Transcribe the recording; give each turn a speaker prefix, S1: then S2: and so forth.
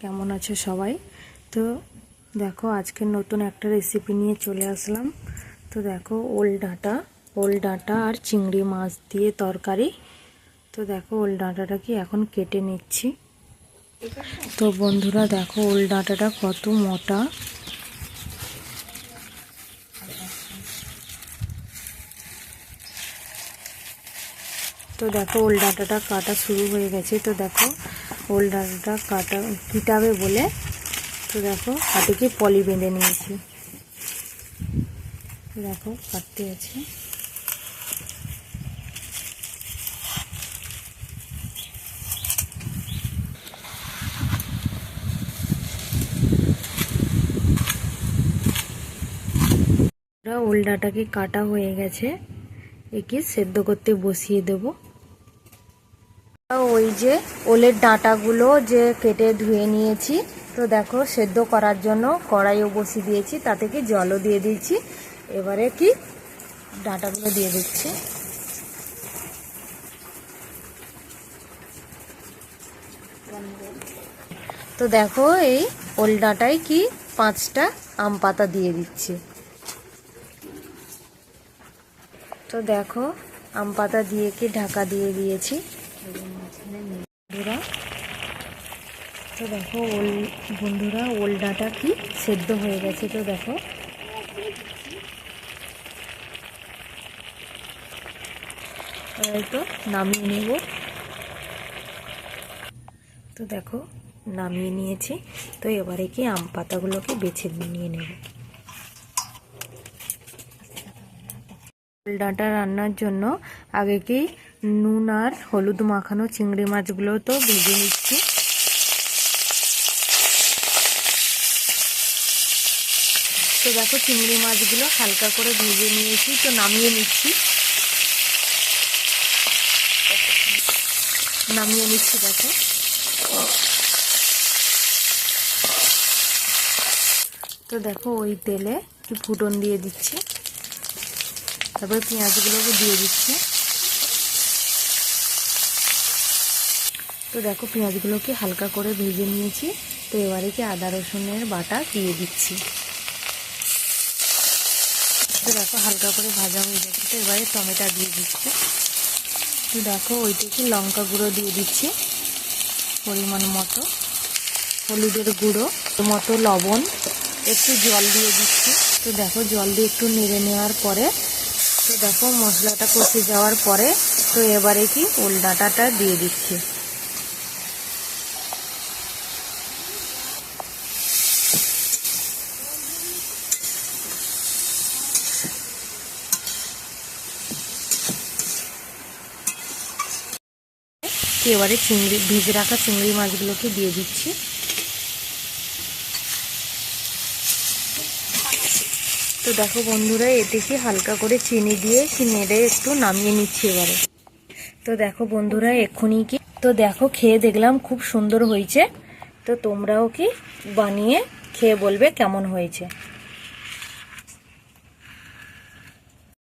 S1: কেমন আছো সবাই? তো দেখো, আজকে নতুন একটা রেসিপি নিয়ে চলে আসলাম। তো দেখো, ওল ডাঁটা ওল ডাঁটা আর চিংড়ি মাছ দিয়ে তরকারি। তো দেখো, ওল ডাঁটাটা কি এখন কেটে নিচ্ছি। তো বন্ধুরা, দেখো, ওল ডাঁটাটা কত মোটা। তো দেখো, ওল ডাঁটাটা কাটা শুরু হয়ে গেছে। তো দেখো ওল ডাঁটাটা কাটা, কিটাবে বলে। তো দেখো হাতেকে পলি বেঁধে নিয়েছি। দেখো, কাটতে আছে। ওল ডাঁটাকে কাটা হয়ে গেছে। একে সেদ্ধ করতে বসিয়ে দেবো। ওই যে ওলের ডাঁটাগুলো যে কেটে ধুয়ে নিয়েছি। তো দেখো, সেদ্ধ করার জন্য কড়াইও বসিয়ে দিয়েছি, তাতে কি জলও দিয়ে দিয়েছি। এবারে কি ডাঁটাগুলো দিয়ে দিচ্ছি। তো দেখো, এই ওল ডাঁটায় কি পাঁচটা আম পাতা দিয়ে দিচ্ছি। তো দেখো, আম পাতা দিয়ে কি ঢাকা দিয়ে দিয়েছি। বন্ধুরা, তো দেখো ওল, বন্ধুরা ওল ডাঁটা কি সেদ্ধ হয়ে গেছে, তো দেখো। তো নামিয়ে নেব। তো দেখো, নামিয়ে নিয়েছি। তো এবারে কি আম পাতাগুলোকে বেছে নিয়ে নেব। ডাঁটা রান্নার জন্য আগে কি নুন আর হলুদ মাখানো চিংড়ি মাছগুলো তো ভেজে নিচ্ছি। তো দেখো চিংড়ি মাছগুলো হালকা করে ভেজে নিয়েছি, তো নামিয়ে নিচ্ছি। নামিয়ে নিচ্ছি দেখো। তো দেখো ওই তেলে একটু ফুটন দিয়ে দিচ্ছি। তারপরে পেঁয়াজগুলোকে দিয়ে দিচ্ছি। তো দেখো পেঁয়াজগুলোকে হালকা করে ভেজে নিয়েছি। তো এবারে কি আদা রসুনের বাটা দিয়ে দিচ্ছি। তো দেখো হালকা করে ভাজা হয়ে যাচ্ছে তো এবারে টমেটো দিয়ে দিচ্ছি। তো দেখো ওইটাকে লঙ্কা গুঁড়ো দিয়ে দিচ্ছি পরিমাণ মতো। হলুদের গুঁড়ো মতো লবণ। একটু জল দিয়ে দিচ্ছি। তো দেখো জল দিয়ে একটু নেড়ে নেওয়ার পরে, তো দেখো মশলাটা কষে যাওয়ার পরে, তো এবারে কি ওল ডাঁটাটা দিয়ে দিচ্ছি। এবারে চিংড়ি, ভেজে রাখা চিংড়ি মাছগুলোকে দিয়ে দিচ্ছি। তো দেখো বন্ধুরা এটাকে হালকা করে চিনি দিয়ে কি নেড়ে একটু নামিয়ে নিচ্ছি এবারে। তো দেখো বন্ধুরা, এক্ষুনি কি? তো দেখো, খেয়ে দেখলাম খুব সুন্দর হয়েছে। তো তোমরাও কি বানিয়ে খেয়ে বলবে কেমন হয়েছে।